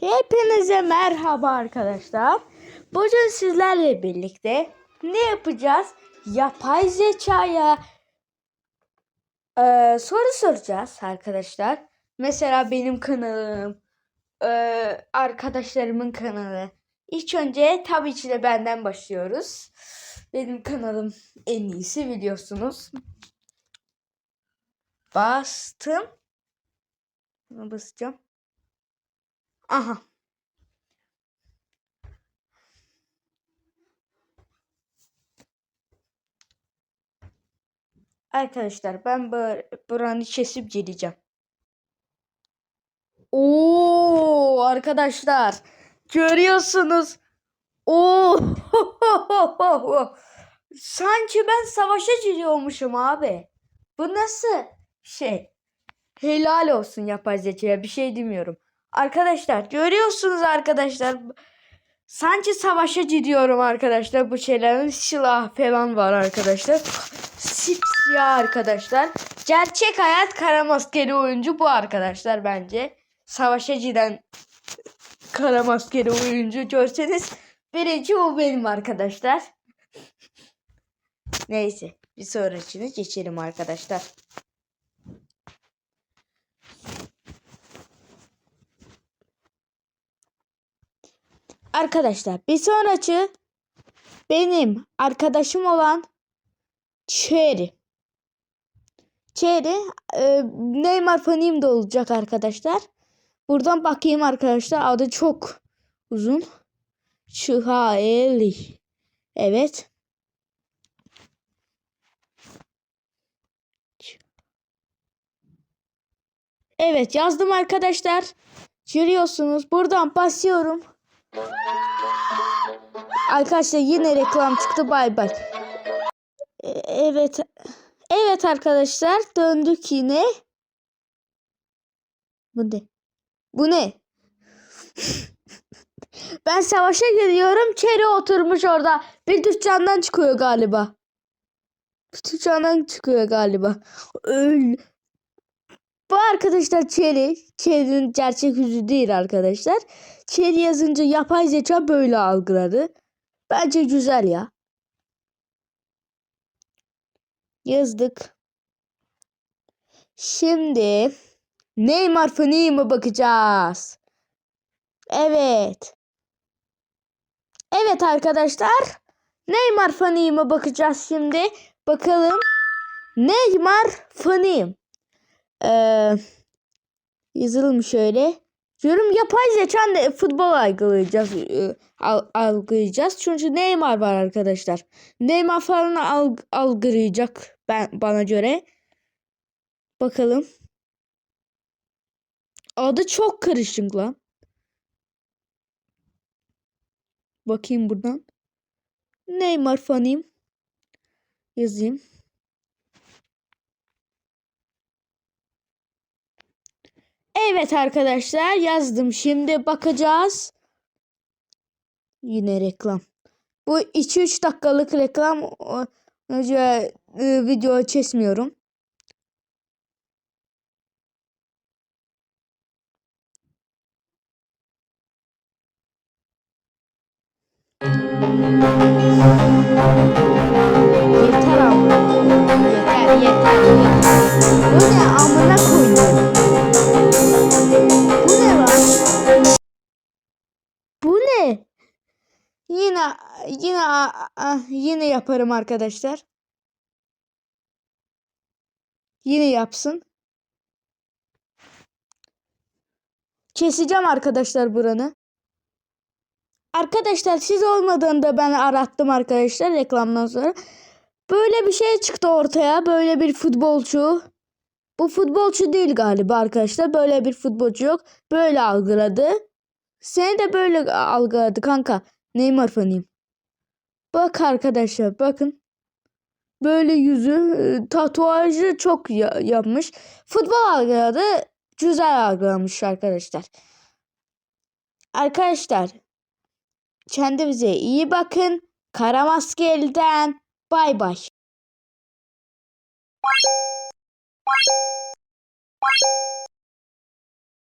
Hepinize merhaba arkadaşlar. Bugün sizlerle birlikte ne yapacağız? Yapay zekaya e, soru soracağız arkadaşlar. Mesela benim kanalım, e, arkadaşlarımın kanalı. İlk önce tabii ki de benden başlıyoruz. Benim kanalım en iyisi biliyorsunuz. Bastım. Buna basacağım. Aha. Arkadaşlar ben buranı kesip geleceğim. Oo arkadaşlar görüyorsunuz. Oo sanki ben savaşa giriyormuşum abi. Bu nasıl şey? Helal olsun yapay zekaya bir şey demiyorum. Arkadaşlar görüyorsunuz arkadaşlar. Sanki savaşa gidiyorum arkadaşlar. Bu şeylerin silah falan var arkadaşlar. Sipsiyah arkadaşlar. Gerçek hayat kara maskeli oyuncu bu arkadaşlar bence. Savaşa giden kara maskeli oyuncu görseniz birinci o benim arkadaşlar. Neyse bir sonrakine geçelim arkadaşlar. Arkadaşlar bir sonraki benim arkadaşım olan Cherry. Cherry e, Neymar fanıyım da olacak arkadaşlar. Buradan bakayım arkadaşlar adı çok uzun. Çıhaeli. Evet. Evet yazdım arkadaşlar. Görüyorsunuz buradan basıyorum. Arkadaşlar yine reklam çıktı bay bay. E, Evet. Evet arkadaşlar döndük yine. Bu ne? Bu ne? ben savaşa giriyorum. Çeri oturmuş orada. Bir dükkandan çıkıyor galiba. Bir dükkandan çıkıyor galiba. Öl. Bu arkadaşlar Çeri. Çeri'nin gerçek yüzü değil arkadaşlar. Çeri yazınca yapay zeka böyle algıladı. Bence güzel ya. Yazdık. Şimdi Neymar fani mı bakacağız? Evet. Evet arkadaşlar. Neymar fani mı bakacağız şimdi? Bakalım. Neymar fani. Ee, yazalım şöyle. Diyorum yapay zekanla e, futbol algılayacağız. e, al- algılayacağız. Çünkü Neymar var arkadaşlar. Neymar falan alg algılayacak ben bana göre. Bakalım. Adı çok karışık lan. Bakayım buradan. Neymar fanıyım. Yazayım. Evet arkadaşlar yazdım. Şimdi bakacağız. Yine reklam. Bu 2-3 dakikalık reklam. Önce e, video kesmiyorum. Yeter. Yeter yeter yeter. Yine yine yine yaparım arkadaşlar. Yine yapsın. Keseceğim arkadaşlar buranı. Arkadaşlar siz olmadığında ben arattım arkadaşlar reklamdan sonra. Böyle bir şey çıktı ortaya. Böyle bir futbolcu. Bu futbolcu değil galiba arkadaşlar. Böyle bir futbolcu yok. Böyle algıladı. Seni de böyle algıladı kanka. Neymar fanıyım. Bak arkadaşlar bakın. Böyle yüzü e, tatuajı çok ya- yapmış. Futbol algıladı. Güzel algılamış arkadaşlar. Arkadaşlar kendinize iyi bakın. Kara maske elden. Bay bay.